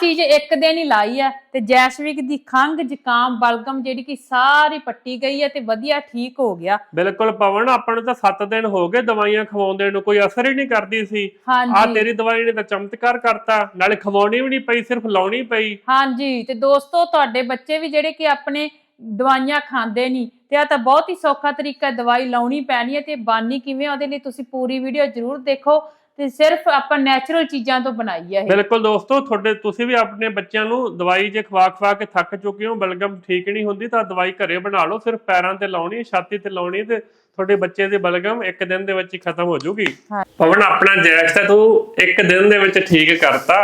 ਚੀਜ਼ ਇੱਕ ਦਿਨ ਹੀ ਲਾਈ ਆ ਤੇ ਜੈਸਵਿਕ ਦੀ ਖੰਗ ਜ਼ੁਕਾਮ ਬਲਗਮ ਜਿਹੜੀ ਕਿ ਸਾਰੀ ਪੱਟੀ ਗਈ ਹੈ ਤੇ ਵਧੀਆ ਠੀਕ ਹੋ ਗਿਆ। ਬਿਲਕੁਲ ਪਵਨ ਆਪਾਂ ਨੂੰ ਤਾਂ 7 ਦਿਨ ਹੋ ਗਏ ਦਵਾਈਆਂ ਖਵਾਉਂਦੇ ਨੂੰ ਕੋਈ ਅਸਰ ਹੀ ਨਹੀਂ ਕਰਦੀ ਸੀ। ਆ ਤੇਰੀ ਦਵਾਈ ਨੇ ਤਾਂ ਚਮਤਕਾਰ ਕਰਤਾ ਨਾਲੇ ਖਵਾਉਣੀ ਵੀ ਨਹੀਂ ਪਈ ਸਿਰਫ ਲਾਉਣੀ ਪਈ। ਹਾਂਜੀ ਤੇ ਦੋਸਤੋ ਤੁਹਾਡੇ ਬੱਚੇ ਵੀ ਜਿਹੜੇ ਕਿ ਆਪਣੇ ਦਵਾਈਆਂ ਖਾਂਦੇ ਨਹੀਂ ਤੇ ਆ ਤਾਂ ਬਹੁਤ ਹੀ ਸੌਖਾ ਤਰੀਕਾ ਦਵਾਈ ਲਾਉਣੀ ਪੈਣੀ ਹੈ ਤੇ ਬਾਨੀ ਕਿਵੇਂ ਉਹਦੇ ਲਈ ਤੁਸੀਂ ਪੂਰੀ ਵੀਡੀਓ ਜ਼ਰੂਰ ਦੇਖੋ। ਤੇ ਸਿਰਫ ਆਪਾਂ ਨੈਚੁਰਲ ਚੀਜ਼ਾਂ ਤੋਂ ਬਣਾਈ ਹੈ ਇਹ ਬਿਲਕੁਲ ਦੋਸਤੋ ਤੁਹਾਡੇ ਤੁਸੀਂ ਵੀ ਆਪਣੇ ਬੱਚਿਆਂ ਨੂੰ ਦਵਾਈ ਜੇ ਖਵਾ ਖਵਾ ਕੇ ਥੱਕ ਚੁੱਕੇ ਹੋ ਬਲਗਮ ਠੀਕ ਨਹੀਂ ਹੁੰਦੀ ਤਾਂ ਦਵਾਈ ਘਰੇ ਬਣਾ ਲਓ ਸਿਰਫ ਪੈਰਾਂ ਤੇ ਲਾਉਣੀ ਹੈ ਛਾਤੀ ਤੇ ਲਾਉਣੀ ਹੈ ਤੇ ਤੁਹਾਡੇ ਬੱਚੇ ਦੀ ਬਲਗਮ ਇੱਕ ਦਿਨ ਦੇ ਵਿੱਚ ਹੀ ਖਤਮ ਹੋ ਜਾਊਗੀ। ਪਵਨ ਆਪਣਾ ਜੈਸ਼ ਤਾਂ ਤੂੰ ਇੱਕ ਦਿਨ ਦੇ ਵਿੱਚ ਠੀਕ ਕਰਤਾ।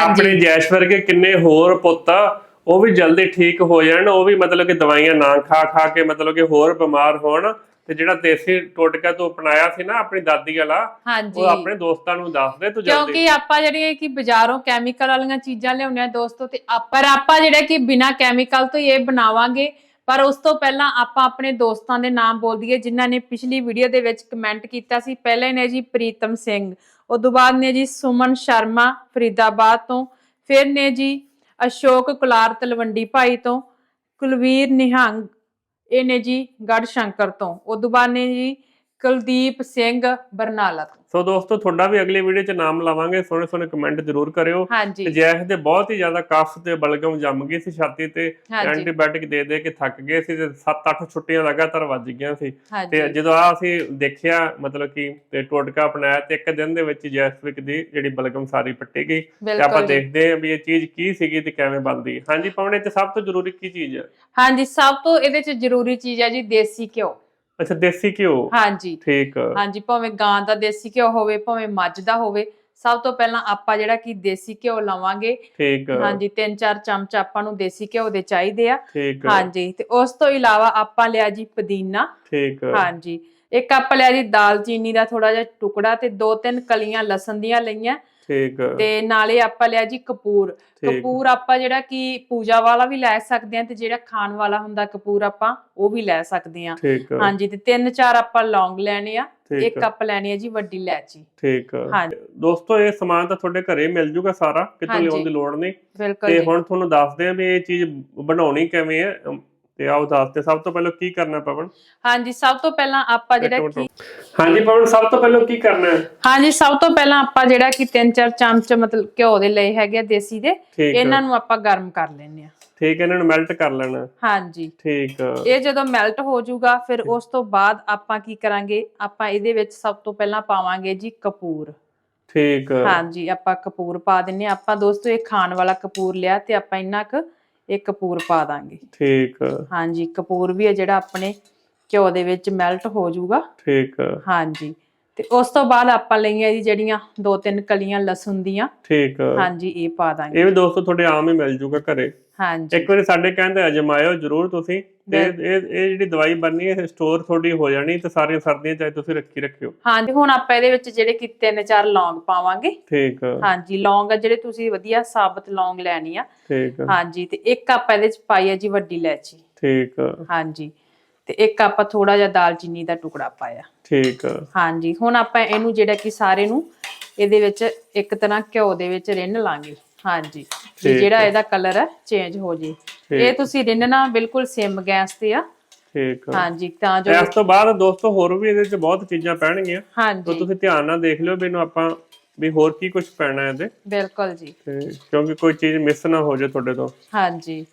ਆਪਣੇ ਜੈਸ਼ ਵਰਗੇ ਕਿੰਨੇ ਹੋਰ ਪੁੱਤ ਆ, ਉਹ ਵੀ ਜਲਦੀ ਠੀਕ ਹੋ ਜਾਣ ਉਹ ਵੀ ਮਤਲਬ ਕਿ ਦਵਾਈਆਂ ਨਾ ਖਾ ਖਾ ਕੇ ਮਤਲਬ ਕਿ ਹੋਰ ਬਿਮਾਰ ਹੋਣ ਤੇ ਜਿਹੜਾ ਦੇਸੀ ਟੋਟਕਾ ਤੂੰ ਅਪਣਾਇਆ ਸੀ ਨਾ ਆਪਣੀ ਦਾਦੀ ਵਾਲਾ ਹਾਂਜੀ। ਉਹ ਆਪਣੇ ਦੋਸਤਾਂ ਨੂੰ ਦੱਸ ਦੇ ਤੂੰ ਜਲਦੀ। ਕਿਉਂਕਿ ਆਪਾਂ ਜਿਹੜੀਆਂ ਕਿ ਬਾਜ਼ਾਰੋਂ ਕੈਮੀਕਲ ਵਾਲੀਆਂ ਚੀਜ਼ਾਂ ਲਿਆਉਂਦੇ ਆ ਦੋਸਤੋ ਤੇ ਆਪ- ਆਪਾਂ ਜਿਹੜਾ ਕਿ ਬਿਨਾ ਕੈਮੀਕਲ ਤੋਂ ਇਹ ਬਣਾਵਾਂਗੇ ਪਰ ਉਸ ਤੋਂ ਪਹਿਲਾਂ ਆਪਾਂ ਆਪਣੇ ਦੋਸਤਾਂ ਦੇ ਨਾਮ ਬੋਲ ਦਈਏ ਜਿਨ੍ਹਾਂ ਨੇ ਪਿਛਲੀ ਵੀਡੀਓ ਦੇ ਵਿੱਚ ਕਮੈਂਟ ਕੀਤਾ ਸੀ। ਪਹਿਲੇ ਨੇ ਜੀ ਪ੍ਰੀਤਮ ਸਿੰਘ ਉਦੋਂ ਬਾਅਦ ਨੇ ਜੀ ਸੁਮਨ ਸ਼ਰਮਾ ਫਰੀਦਾਬਾਦ ਤੋਂ ਫਿਰ ਨੇ ਜੀ ਅਸ਼ੋਕ ਕੁਲਾਰ ਤਲਵੰਡੀ ਭਾਈ ਤੋਂ ਕੁਲਵੀਰ ਨਿਹੰਗ ਇਹ ਨੇ ਜੀ ਗੜ ਸ਼ੰਕਰ ਤੋਂ। ਉਦੋਂ ਬਾਅਦ ਨੇ ਜੀ ਕੁਲਦੀਪ ਸਿੰਘ ਬਰਨਾਲਾ ਤੋਂ। ਸੋ ਦੋਸਤੋ ਤੁਹਾਡਾ ਵੀ ਅਗਲੀ ਵੀਡੀਓ 'ਚ ਨਾਮ ਲਾਵਾਂਗੇ। ਸੋਹਣੇ ਸੋਹਣੇ ਕਮੈਂਟ ਜ਼ਰੂਰ ਕਰਿਓ। ਤੇ ਜੈਸ਼ ਦੇ ਬਹੁਤ ਹੀ ਜ਼ਿਆਦਾ ਕਫ ਤੇ ਬਲਗਮ ਜੰਮ ਗਈ ਸੀ ਛਾਤੀ ਤੇ। ਐਂਟੀਬਾਇਓਟਿਕ ਦੇ ਦੇ ਕੇ ਥੱਕ ਗਏ ਸੀ ਤੇ 7-8 ਛੁੱਟੀਆਂ ਲਗਾਤਾਰ ਵੱਜ ਗਈਆਂ ਸੀ। ਤੇ ਜਦੋਂ ਆ ਅਸੀਂ ਦੇਖਿਆ ਮਤਲਬ ਕਿ ਤੇ ਟੋਟਕਾ ਅਪਣਾਇਆ ਤੇ ਇੱਕ ਦਿਨ ਦੇ ਵਿੱਚ ਜੈਸਵਿਕ ਦੀ ਜਿਹੜੀ ਬਲਗਮ ਸਾਰੀ ਪੱਟੀ ਗਈ। ਤੇ ਆਪਾਂ ਦੇਖਦੇ ਹਾਂ ਵੀ ਇਹ ਚੀਜ਼ ਕੀ ਸੀਗੀ ਤੇ ਕਿਵੇਂ ਬਣਦੀ ਹਾਂਜੀ ਪਾਉਣੇ ਤੇ ਸਭ ਤੋਂ ਜ਼ਰੂਰੀ ਕੀ ਚੀਜ਼ ਹੈ? ਹਾਂਜੀ ਸਭ ਤੋਂ ਇਹਦੇ ਚ ਜ਼ਰੂਰੀ ਚੀਜ਼ ਹੈ ਜੀ ਦੇਸੀ ਘਿਓ। ਅੱਛਾ ਦੇਸੀ ਘਿਓ? ਹਾਂਜੀ। ਠੀਕ ਹਾਂਜੀ ਭਾਵੇਂ ਗਾਂ ਦਾ ਦੇਸੀ ਘਿਓ ਹੋਵੇ ਭਾਵੇਂ ਮੱਝ ਦਾ ਹੋਵੇ ਸਭ ਤੋਂ ਪਹਿਲਾਂ ਆਪਾਂ ਜਿਹੜਾ ਕਿ ਦੇਸੀ ਘਿਓ ਲਵਾਂਗੇ। ਠੀਕ ਹਾਂਜੀ 3-4 ਚਮਚ ਆਪਾਂ ਨੂੰ ਦੇਸੀ ਘਿਓ ਦੇ ਚਾਹੀਦੇ ਆ। ਠੀਕ ਹਾਂਜੀ ਤੇ ਉਸ ਤੋਂ ਇਲਾਵਾ ਆਪਾਂ ਲਿਆ ਜੀ ਪੁਦੀਨਾ। ਠੀਕ ਹਾਂਜੀ ਇੱਕ ਕੱਪ ਲਿਆ ਜੀ ਦਾਲਚੀਨੀ ਦਾ ਥੋੜਾ ਜਿਹਾ ਟੁਕੜਾ ਤੇ ਦੋ ਤਿੰਨ ਕਲੀਆਂ ਲਸਣ ਦੀਆਂ ਲਈਆਂ। ਠੀਕ ਤੇ ਨਾਲੇ ਆਪਾਂ ਲਿਆ ਜੀ ਕਪੂਰ। ਕਪੂਰ ਆਪਾਂ ਜਿਹੜਾ ਕਿ ਪੂਜਾ ਵਾਲਾ ਵੀ ਲੈ ਸਕਦੇ ਆ ਤੇ ਜਿਹੜਾ ਖਾਣ ਵਾਲਾ ਹੁੰਦਾ ਕਪੂਰ ਆਪਾਂ ਉਹ ਵੀ ਲੈ ਸਕਦੇ ਆ। ਹਾਂਜੀ ਤੇ ਤਿੰਨ ਚਾਰ ਆਪਾਂ ਲੌਂਗ ਲੈਣੇ ਆ ਇੱਕ ਕੱਪ ਲੈਣੀ ਹੈ ਜੀ ਵੱਡੀ ਇਲਾਇਚੀ। ਠੀਕ ਹਾਂਜੀ। ਦੋਸਤੋ ਇਹ ਸਮਾਨ ਤਾਂ ਤੁਹਾਡੇ ਘਰੇ ਮਿਲ ਜੂਗਾ ਸਾਰਾ ਕਿਤੋਂ। ਲਿਆਉਣ ਦੀ ਲੋੜ ਨਹੀਂ। ਤੇ ਹੁਣ ਤੁਹਾਨੂੰ ਦੱਸਦੇ ਆ ਵੀ ਇਹ ਚੀਜ਼ ਬਣਾਉਣੀ ਕਿਵੇਂ ਹੈ ਅਮ, ਤੇ ਆਓ ਦੱਸਦੇ ਸਭ ਤੋਂ ਪਹਿਲਾਂ ਕੀ ਕਰਨਾ ਪਵਨ? ਹਾਂਜੀ ਸਭ ਤੋਂ ਪਹਿਲਾਂ ਆਪਾਂ ਜਿਹੜਾ ਕਿ। ਹਾਂਜੀ ਪਵਨ ਸਭ ਤੋਂ ਪਹਿਲਾਂ ਕੀ ਕਰਨਾ? ਹੈ ਹਾਂਜੀ ਸਭ ਤੋਂ ਪਹਿਲਾਂ ਆਪਾਂ ਜਿਹੜਾ ਕਿ ਤਿੰਨ ਚਾਰ ਚਮਚ ਮਤਲਬ ਘਿਓ ਦੇ ਲਏ ਹੈਗੇ ਆ ਦੇਸੀ ਦੇ ਇਹਨਾਂ ਨੂੰ ਆਪਾਂ ਗਰਮ ਕਰ ਲੈਣੇ ਆ। ਠੀਕ ਇਹਨਾਂ ਨੂੰ ਮੈਲਟ ਕਰ ਲੈਣਾ। ਹਾਂਜੀ। ਠੀਕ ਇਹ ਜਦੋਂ ਮੈਲਟ ਹੋ ਜਾਊਗਾ ਫਿਰ ਉਸ ਤੋਂ ਬਾਅਦ ਆਪਾਂ ਕੀ ਕਰਾਂਗੇ? ਆਪਾਂ ਇਹਦੇ ਵਿੱਚ ਸਭ ਤੋਂ ਪਹਿਲਾਂ ਪਾਵਾਂਗੇ ਜੀ ਕਪੂਰ। ਠੀਕ ਹਾਂਜੀ ਆਪਾਂ ਕਪੂਰ ਪਾ ਦਿੰਨੇ ਆ। ਆਪਾਂ ਦੋਸਤੋ ਇਹ ਖਾਣ ਵਾਲਾ ਕਪੂਰ ਲਿਆ ਤੇ ਆਪਾਂ ਇੰਨਾ ਕੁ ਇਹ ਕਪੂਰ ਪਾ ਦਾਂਗੇ। ਠੀਕ। ਹਾਂਜੀ ਕਪੂਰ ਵੀ ਹੈ ਜਿਹੜਾ ਆਪਣੇ ਘਿਓ ਦੇ ਵਿੱਚ ਮੈਲਟ ਹੋ ਜਾਊਗਾ। ਠੀਕ। ਹਾਂਜੀ ਤੇ ਉਸ ਤੋਂ ਬਾਅਦ ਆਪਾਂ ਲਈਆਂ ਜੀ ਜਿਹੜੀਆਂ ਦੋ ਤਿੰਨ ਕਲੀਆਂ ਲਸਣ ਦੀਆਂ। ਠੀਕ। ਹਾਂਜੀ ਇਹ ਪਾ ਦਾਂਗੇ। ਇਹ ਵੀ ਦੋਸਤੋ ਤੁਹਾਡੇ ਆਮ ਹੀ ਮਿਲ ਜੂਗਾ ਘਰੇ। ਹਾਂਜੀ। ਇੱਕ ਵਾਰੀ ਸਾਡੇ ਕਹਿੰਦੇ ਅਜਮਾਇਓ ਜਰੂਰ ਤੁਸੀਂ ਤੇ ਇਹ ਇਹ ਜਿਹੜੀ ਦਵਾਈ ਬਣਨੀ ਹੈ ਸਟੋਰ ਤੁਹਾਡੀ ਹੋ ਜਾਣੀ ਤੇ ਸਾਰੀਆਂ ਸਰਦੀਆਂ ਚਾਹੇ ਤੁਸੀਂ ਰੱਖੀ ਰੱਖਿਓ। ਹਾਂਜੀ ਹੁਣ ਆਪਾਂ ਇਹਦੇ ਵਿੱਚ ਜਿਹੜੇ ਕਿ ਤਿੰਨ ਚਾਰ ਲੌਂਗ ਪਾਵਾਂਗੇ। ਠੀਕ। ਹਾਂਜੀ ਲੌਂਗ ਆ ਜਿਹੜੇ ਤੁਸੀਂ ਵਧੀਆ ਸਾਬਤ ਲੌਂਗ ਲੈਣੀ ਆ। ਠੀਕ। ਹਾਂਜੀ ਤੇ ਇੱਕ ਆਪਾਂ ਇਹਦੇ ਵਿੱਚ ਪਾਈ ਆ ਜੀ ਵੱਡੀ ਇਲਾਇਚੀ। ਠੀਕ। ਹਾਂਜੀ ਤੇ ਇੱਕ ਆਪਾਂ ਥੋੜਾ ਜਿਹਾ ਦਾਲਚੀਨੀ ਦਾ ਟੁਕੜਾ ਪਾਇਆ। ਠੀਕ। ਹਾਂਜੀ ਹੁਣ ਆਪਾਂ ਇਹਨੂੰ ਜਿਹੜਾ ਕਿ ਸਾਰੇ ਨੂੰ ਇਹਦੇ ਵਿੱਚ ਇੱਕ ਤਰ੍ਹਾਂ ਘਿਓ ਦੇ ਵਿੱਚ ਰਿੰਨ ਲਾਂਗੇ। ਹਾਂਜੀ। ਵੀ ਜਿਹੜਾ ਹੈ। ਇਹਦਾ ਕਲਰ ਹੈ ਚੇਂਜ ਹੋ ਜੇ। ਇਹ ਤੁਸੀਂ ਰਿੰਨਣਾ ਬਿਲਕੁਲ ਸਿਮ ਗੈਸ ਤੇ ਆ। ਠੀਕ ਹਾਂਜੀ ਤਾਂ ਜੋ ਇਸ ਤੋਂ ਬਾਅਦ ਦੋਸਤੋ ਹੋਰ ਵੀ ਇਹਦੇ ਵਿੱਚ ਬਹੁਤ ਚੀਜ਼ਾਂ ਪੈਣਗੀਆਂ। ਤਾਂ ਹਾਂਜੀ ਤੁਸੀਂ ਧਿਆਨ ਨਾਲ ਦੇਖ ਲਿਓ ਇਹਨੂੰ ਆਪਾਂ ਵੀ ਹੋਰ ਕੀ ਕੁਝ ਪੈਣਾ ਇਹਦੇ। ਬਿਲਕੁਲ ਜੀ। ਤੇ ਕਿਉਂਕਿ ਕੋਈ ਚੀਜ਼ ਮਿਸ ਨਾ ਹੋ ਜਾਏ ਤੁਹਾਡੇ ਤੋਂ। ਹਾਂਜੀ।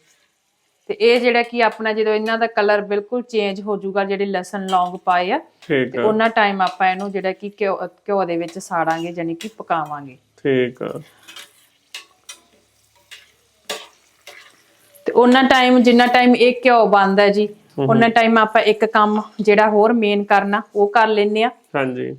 ਤੇ ਇਹ ਜਿਹੜਾ ਕਿ ਆਪਣਾ ਜਦੋਂ ਇਹਨਾਂ ਦਾ ਕਲਰ ਬਿਲਕੁਲ ਚੇਂਜ ਹੋ ਜਾਊਗਾ ਜਿਹੜੇ ਲਸਣ ਲੌਂਗ ਪਾਏ ਆ ਠੀਕ ਤੇ ਉਹਨਾਂ ਟਾਈਮ ਆਪਾਂ ਇਹਨੂੰ ਜਿਹੜਾ ਕਿ ਘਿਓ ਦੇ ਵਿੱਚ ਸਾੜਾਂਗੇ ਯਾਨੀ ਕਿ ਪਕਾਵਾਂਗੇ। ਠੀਕ ਤੇ ਉਹਨਾਂ ਟਾਈਮ ਜਿੰਨਾ ਟਾਈਮ ਇਹ ਘਿਓ ਬਣਦਾ ਜੀ ਉਹਨਾਂ ਟਾਈਮ ਆਪਾਂ ਇੱਕ ਕੰਮ ਜਿਹੜਾ ਹੋਰ ਮੇਨ ਕਰਨਾ ਉਹ ਕਰ ਲੈਨੇ ਆ ਹਾਂਜੀ।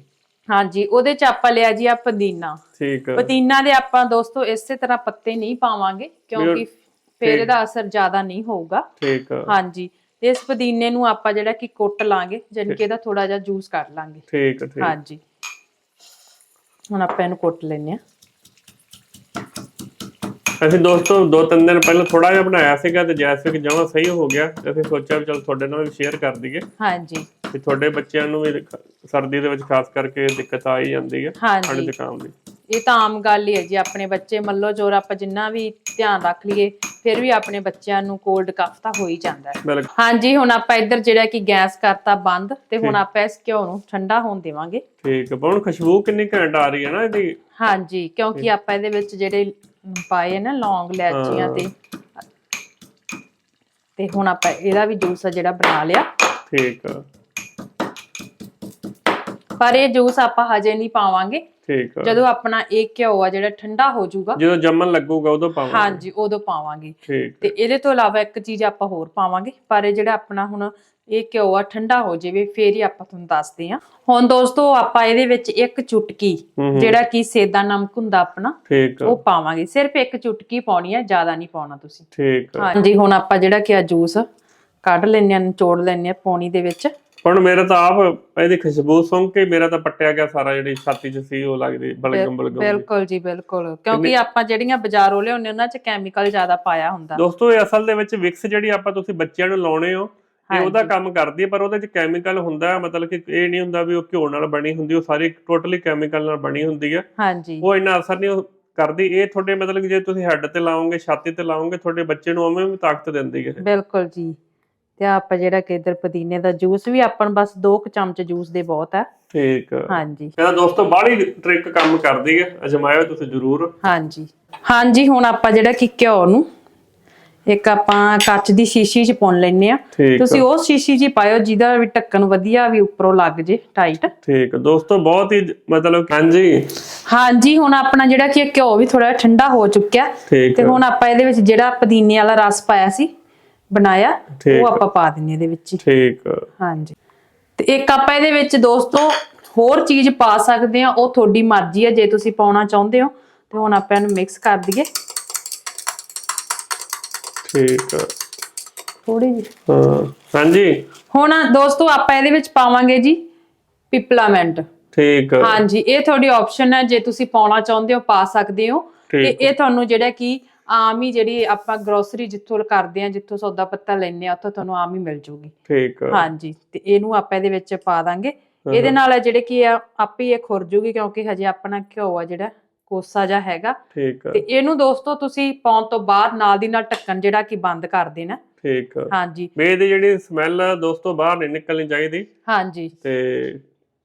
ਹਾਂਜੀ ਉਹਦੇ ਚ ਆਪਾਂ ਲਿਆ ਜੀ ਆ ਪੁਦੀਨਾ। ਠੀਕ। ਪੁਦੀਨਾ ਦੇ ਆਪਾਂ ਦੋਸਤੋ ਇਸੇ ਤਰ੍ਹਾਂ ਪੱਤੇ ਨਹੀਂ ਪਾਵਾਂਗੇ ਕਿਉਂਕਿ ਫਿਰ ਇਹਦਾ ਅਸਰ ਜ਼ਿਆਦਾ ਨਹੀਂ ਹੋਊਗਾ। ਠੀਕ। ਹਾਂਜੀ ਤੇ ਇਸ ਪੁਦੀਨੇ ਨੂੰ ਆਪਾਂ ਜਿਹੜਾ ਕਿ ਕੁੱਟ ਲਾਂਗੇ ਜਾਣੀ ਕਿ ਇਹਦਾ ਥੋੜਾ ਜਿਹਾ ਜੂਸ ਕੱਢ ਲਾਂਗੇ। ਠੀਕ ਠੀਕ। ਹਾਂਜੀ। ਹੁਣ ਆਪਾਂ ਇਹਨੂੰ ਕੁੱਟ ਲੈਨੇ ਆ ਅਸੀਂ ਦੋਸਤੋ ਦੋ ਤਿੰਨ ਦਿਨ ਪਹਿਲਾਂ ਥੋੜਾ ਜਿਹਾ ਬਣਾਇਆ ਸੀਗਾ ਤੇ ਜੈਸੇ ਕਿ ਜਮਾਂ ਸਹੀ ਹੋ ਗਿਆ ਤੇ ਅਸੀਂ ਸੋਚਿਆ ਵੀ ਚਲ ਤੁਹਾਡੇ ਨਾਲ ਵੀ ਸ਼ੇਅਰ ਕਰ ਦਈਏ। ਹਾਂਜੀ। ਤੇ ਤੁਹਾਡੇ ਬੱਚਿਆਂ ਨੂੰ ਵੀ ਸਰਦੀ ਦੇ ਵਿੱਚ ਖਾਸ ਕਰਕੇ ਦਿੱਕਤ ਆ ਹੀ ਜਾਂਦੀ ਹੈ ਹਾਂਜੀ। ਜ਼ੁਕਾਮ ਦੀ। ਇਹ ਤਾਂ ਆਮ ਗੱਲ ਹੀ ਹੈ ਜੀ ਆਪਣੇ ਬੱਚੇ ਮੱਲੋ ਜੋਰ ਆਪਾਂ ਜਿੰਨਾ ਵੀ ਧਿਆਨ ਰੱਖ ਲਈਏ ਫਿਰ ਵੀ ਆਪਣੇ ਬੱਚਿਆਂ ਨੂੰ ਕੋਲਡ ਕਫ ਤਾਂ ਹੋ ਹੀ ਜਾਂਦਾ ਹੈ। ਹਾਂਜੀ ਹੁਣ ਆਪਾਂ ਇੱਧਰ ਜਿਹੜਾ ਕਿ ਗੈਸ ਕਰਤਾ ਬੰਦ ਤੇ ਹੁਣ ਆਪਾਂ ਇਸ ਘਿਓ ਨੂੰ ਠੰਡਾ ਹੋਣ ਦੇਵਾਂਗੇ। ਠੀਕ ਹੈ ਹੁਣ ਖੁਸ਼ਬੂ ਕਿੰਨੀ ਘੈਂਟ ਆ ਰਹੀ ਹੈ ਨਾ ਇਹਦੀ। ਹਾਂਜੀ ਕਿਉਂਕਿ ਆਪਾਂ ਇਹਦੇ ਵਿੱਚ ਜਿਹੜੇ ਪਾਏ ਨਾ ਲੌਂਗ ਲੈਚੀਆਂ ਤੇ। ਤੇ ਹੁਣ ਆਪਾਂ ਇਹਦਾ ਵੀ ਜੂਸ ਆ ਜਿਹੜਾ ਬਣਾ ਲਿਆ। ਠੀਕ ਆ, ਪਰ ਇਹ ਜੂਸ ਆਪਾਂ ਹਜੇ ਨਹੀਂ ਪਾਵਾਂਗੇ। ਠੀਕ ਆ। ਜਦੋਂ ਆਪਣਾ ਇਹ ਘਿਓ ਆ ਜਿਹੜਾ ਠੰਡਾ ਹੋ ਜਾਊਗਾ। ਜਦੋਂ ਜੰਮਣ ਲੱਗੂਗਾ ਉਦੋਂ ਪਾਵਾਂਗੇ। ਹਾਂਜੀ ਉਦੋਂ ਪਾਵਾਂਗੇ। ਠੀਕ ਤੇ ਇਹਦੇ ਤੋਂ ਇਲਾਵਾ ਇੱਕ ਚੀਜ਼ ਆਪਾਂ ਹੋਰ ਪਾਵਾਂਗੇ। ਪਰ ਇਹ ਜਿਹੜਾ ਆਪਣਾ ਹੁਣ ਇਹ ਘਿਓ ਆ ਠੰਡਾ ਹੋ ਜਾਵੇ ਫੇਰ ਹੀ ਆਪਾਂ ਤੁਹਾਨੂੰ ਦੱਸਦੇ ਹਾਂ। ਹੁਣ ਦੋਸਤੋ ਆਪਾਂ ਇਹਦੇ ਵਿੱਚ ਇੱਕ ਚੁਟਕੀ ਜਿਹੜਾ ਕਿ ਸੇਦਾ ਨਮਕ ਹੁੰਦਾ ਆਪਣਾ ਆ, ਉਹ ਪਾਵਾਂਗੇ। ਸਿਰਫ ਇੱਕ ਚੁਟਕੀ ਪਾਉਣੀ ਹੈ ਜ਼ਿਆਦਾ ਨਹੀਂ ਪਾਉਣਾ ਤੁਸੀਂ। ਠੀਕ ਆ। ਹਾਂਜੀ ਹੁਣ ਆਪਾਂ ਜਿਹੜਾ ਕਿ ਆ ਜੂਸ ਕੱਢ ਲੈਣੇ ਆ ਨਿਚੋੜ ਲੈਣੇ ਆ ਪੌਣੀ ਦੇ ਵਿੱਚ। ਹੁਣ ਮੇਰਾ ਤਾਂ ਆਪ ਇਹਦੀ ਖੁਸ਼ਬੂ ਸੁੰਘ ਕੇ ਮੇਰਾ ਤਾਂ ਪੱਟਿਆ ਗਿਆ ਸਾਰਾ ਜਿਹੜੀ ਛਾਤੀ 'ਚ ਸੀ ਉਹ ਲੱਗਦੀ ਬਲਗਮ ਬਲਗਮ। ਬਿਲਕੁਲ ਜੀ ਬਿਲਕੁਲ। ਕਿਉਂਕਿ ਆਪਾਂ ਜਿਹੜੀਆਂ ਬਾਜ਼ਾਰੋਂ ਲਿਆਉਂਦੇ ਉਹਨਾਂ 'ਚ ਕੈਮੀਕਲ ਜ਼ਿਆਦਾ ਪਾਇਆ ਹੁੰਦਾ। ਦੋਸਤੋ ਇਹ ਅਸਲ ਦੇ ਵਿੱਚ ਵਿਕਸ ਜਿਹੜੀ ਆਪਾਂ ਤੁਸੀਂ ਬੱਚਿਆਂ ਨੂੰ ਲਾਉਣੇ ਹੋ ਇਹ ਉਹਦਾ। ਕੰਮ ਕਰਦੀ ਹੈ ਪਰ ਉਹਦੇ 'ਚ ਕੈਮੀਕਲ ਹੁੰਦਾ ਹੈ ਮਤਲਬ ਕਿ ਇਹ ਨਹੀਂ ਹੁੰਦਾ ਵੀ ਉਹ ਘਿਓ ਨਾਲ ਬਣੀ ਹੁੰਦੀ ਉਹ ਸਾਰੀ ਟੋਟਲੀ ਕੈਮੀਕਲ ਨਾਲ ਬਣੀ ਹੁੰਦੀ ਹੈ। ਹਾਂਜੀ। ਉਹ ਇੰਨਾ ਅਸਰ ਨਹੀਂ ਕਰਦੀ। ਇਹ ਤੁਹਾਡੇ ਮਤਲਬ ਕਿ ਜੇ ਤੁਸੀਂ ਹੈੱਡ ਤੇ ਲਾਓਗੇ ਛਾਤੀ ਤੇ ਲਾਓਗੇ ਤੁਹਾਡੇ ਬੱਚੇ ਨੂੰ ਉਵੇਂ ਵੀ ਤਾਕਤ ਦਿੰਦੀ ਹੈ। ਬਿਲਕੁਲ ਜੀ। ਤੇ ਆਪਾਂ ਜਿਹੜਾ ਕਿ ਇਧਰ ਪੁਦੀਨੇ ਦਾ ਜੂਸ ਵੀ ਆਪਾਂ ਬਸ 2 ਕੁ ਚਮਚ ਜੂਸ ਦੇ ਬਹੁਤ ਹੈ ਠੀਕ ਹਾਂਜੀ। ਇਹਦਾ ਦੋਸਤੋ ਬਾਹਲੀ ਟ੍ਰਿਕ ਕੰਮ ਕਰਦੀ ਹੈ। ਅਜਮਾਇਓ ਤੁਸੀਂ ਜ਼ਰੂਰ। ਹਾਂਜੀ। ਹਾਂਜੀ ਹੁਣ ਆਪਾਂ ਜਿਹੜਾ ਕਿ ਘਿਓ ਨੂੰ ਇੱਕ ਆਪਾਂ ਕੱਚ ਦੀ ਸ਼ੀਸ਼ੀ 'ਚ ਪਾਉਣ ਲੈਣੇ ਆ ਠੀਕ ਤੁਸੀਂ ਉਹ ਸ਼ੀਸ਼ੀ 'ਚ ਹੀ ਪਾਇਓ ਜਿਹਦਾ ਵੀ ਢੱਕਣ ਵਧੀਆ ਵੀ ਉੱਪਰੋਂ ਲੱਗ ਜੇ ਟਾਈਟ ਠੀਕ ਹੈ। ਦੋਸਤੋ ਬਹੁਤ ਹੀ ਮਤਲਬ ਹਾਂਜੀ ਹਾਂਜੀ ਹੁਣ ਆਪਣਾ ਜਿਹੜਾ ਕਿ ਇਹ ਘਿਓ ਵੀ ਥੋੜਾ ਠੰਡਾ ਹੋ ਚੁੱਕਿਆ ਠੀਕ ਤੇ ਹੈ। ਹੁਣ ਆਪਾਂ ਇਹਦੇ ਵਿੱਚ ਜਿਹੜਾ ਪੁਦੀਨੇ ਵਾਲਾ ਰਸ ਪਾਇਆ ਸੀ ਬਣਾਇਆ ਠੀਕ ਉਹ। ਆਪਾਂ ਪਾ ਦਿੰਨੇ ਇਹਦੇ ਵਿੱਚ ਹੀ। ਠੀਕ ਹੈ। ਹਾਂਜੀ ਤੇ ਇੱਕ ਆਪਾਂ ਇਹਦੇ ਵਿੱਚ ਦੋਸਤੋ ਹੋਰ ਚੀਜ਼ ਪਾ ਸਕਦੇ ਆ ਉਹ ਤੁਹਾਡੀ ਮਰਜ਼ੀ ਹੈ ਜੇ ਤੁਸੀਂ ਪਾਉਣਾ ਚਾਹੁੰਦੇ ਹੋ ਤੇ ਹੁਣ ਆਪਾਂ ਇਹਨੂੰ ਮਿਕਸ ਕਰ ਦਈਏ ਠੀਕ ਹੈ। ਥੋੜੀ ਜਿਹੀ। ਹਾਂ। ਹਾਂਜੀ? ਹੁਣ ਦੋਸਤੋ ਆਪਾਂ ਇਹਦੇ ਵਿੱਚ ਪਾਵਾਂਗੇ ਜੀ ਪਿਪਲਾਮੈਂਟ। ਠੀਕ ਹੈ। ਹਾਂਜੀ ਇਹ ਤੁਹਾਡੀ ਆਪਸ਼ਨ ਹੈ ਜੇ ਤੁਸੀਂ ਪਾਉਣਾ ਚਾਹੁੰਦੇ ਹੋ ਪਾ ਸਕਦੇ ਹੋ। ਤੇ ਇਹ ਤੁਹਾਨੂੰ ਜਿਹੜਾ ਕਿ ਆਮ ਹੀ ਜਿਹੜੀ ਆਪਾਂ ਗਰੋਸਰੀ ਜਿੱਥੋਂ ਕਰਦੇ ਆ ਜਿੱਥੋਂ ਸੌਦਾ ਪੱਤਾ ਲੈਣੇ ਆ ਉੱਥੋਂ ਤੁਹਾਨੂੰ ਆਮ ਹੀ ਮਿਲ ਜੂਗੀ। ਠੀਕ ਹੈ। ਹਾਂਜੀ ਤੇ ਇਹਨੂੰ ਆਪਾਂ ਇਹਦੇ ਵਿੱਚ ਪਾ ਦਾਂਗੇ। ਇਹਦੇ ਨਾਲ ਜਿਹੜੇ ਕੀ ਆ ਆਪੇ ਹੀ ਇਹ ਖੁਰ ਜੂਗੀ ਕਿਉਂਕਿ ਹਜੇ ਆਪਣਾ ਘਿਓ ਆ ਜਿਹੜਾ। ਕੋਸਾ ਜਿਹਾ ਹੈਗਾ। ਠੀਕ ਹੈ। ਤੇ ਇਹਨੂੰ ਦੋਸਤੋ ਤੁਸੀਂ ਪਾਉਣ ਤੋਂ ਬਾਅਦ ਨਾਲ ਦੀ ਨਾਲ ਢੱਕਣ ਜਿਹੜਾ ਕਿ ਬੰਦ ਕਰ ਦੇਣਾ। ਠੀਕ। ਹਾਂਜੀ। ਵੀ ਇਹਦੀ ਜਿਹੜੀ ਸਮੈਲ ਦੋਸਤੋ ਬਾਹਰ ਨਹੀਂ ਨਿਕਲਣੀ ਚਾਹੀਦੀ। ਹਾਂਜੀ। ਤੇ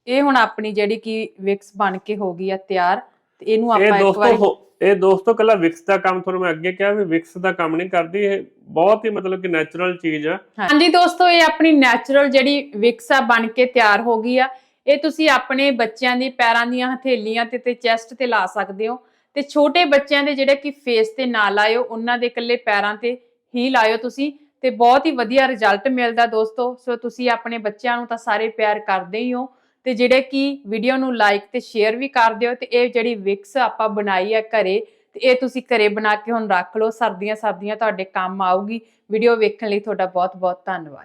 ਇਹ ਹੁਣ ਆਪਣੀ ਜਿਹੜੀ ਕਿ ਵਿਕਸ ਬਣ ਕੇ ਹੋ ਗਈ ਆ ਤਿਆਰ। ਤੇ ਇਹਨੂੰ ਇਹ ਆਪਾਂ ਇੱਕ ਦੋਸਤੋ ਵਾਰੀ ਹੋ- ਇਹ ਦੋਸਤੋ ਕੱਲਾ ਵਿਕਸ ਦਾ ਕੰਮ ਤੁਹਾਨੂੰ ਮੈਂ ਅੱਗੇ ਕਿਹਾ ਵੀ ਵਿਕਸ ਦਾ ਕੰਮ ਨਹੀਂ ਕਰਦੀ। ਇਹ ਬਹੁਤ ਹੀ ਮਤਲਬ ਕਿ ਨੈਚੁਰਲ ਚੀਜ਼ ਆ। ਹਾਂਜੀ ਦੋਸਤੋ ਇਹ ਆਪਣੀ ਨੈਚੁਰਲ ਜਿਹੜੀ ਵਿਕਸ ਆ ਬਣ ਕੇ ਤਿਆਰ ਹੋ ਗਈ ਆ। ਇਹ ਤੁਸੀਂ ਆਪਣੇ ਬੱਚਿਆਂ ਦੀ ਪੈਰਾਂ ਦੀਆਂ ਹਥੇਲੀਆਂ ਤੇ ਤੇ ਚੈਸਟ ਤੇ ਲਾ ਸਕਦੇ ਹੋ। ਤੇ ਛੋਟੇ ਬੱਚਿਆਂ ਦੇ ਜਿਹੜੇ ਕਿ ਫੇਸ ਤੇ ਨਾ ਲਾਇਓ, ਉਹਨਾਂ ਦੇ ਇਕੱਲੇ ਪੈਰਾਂ ਤੇ ਹੀ ਲਾਇਓ ਤੁਸੀਂ। ਤੇ ਬਹੁਤ ਹੀ ਵਧੀਆ ਰਿਜ਼ਲਟ ਮਿਲਦਾ ਦੋਸਤੋ। ਸੋ ਤੁਸੀਂ ਆਪਣੇ ਬੱਚਿਆਂ ਨੂੰ ਤਾਂ ਸਾਰੇ ਪਿਆਰ ਕਰਦੇ ਹੀ ਹੋ। ਤੇ ਜਿਹੜੇ ਕਿ ਵੀਡੀਓ ਨੂੰ ਲਾਈਕ ਤੇ ਸ਼ੇਅਰ ਵੀ ਕਰ ਦਿਓ ਤੇ ਇਹ ਜਿਹੜੀ ਵਿਕਸ ਆਪਾਂ ਬਣਾਈ ਆ ਘਰੇ, ਤੇ ਇਹ ਤੁਸੀਂ ਘਰੇ ਬਣਾ ਕੇ ਹੁਣ ਰੱਖ ਲਓ। ਸਰਦੀਆਂ ਸਰਦੀਆਂ ਤੁਹਾਡੇ ਕੰਮ ਆਊਗੀ। ਵੀਡੀਓ ਵੇਖਣ ਲਈ ਤੁਹਾਡਾ ਬਹੁਤ ਬਹੁਤ ਧੰਨਵਾਦ।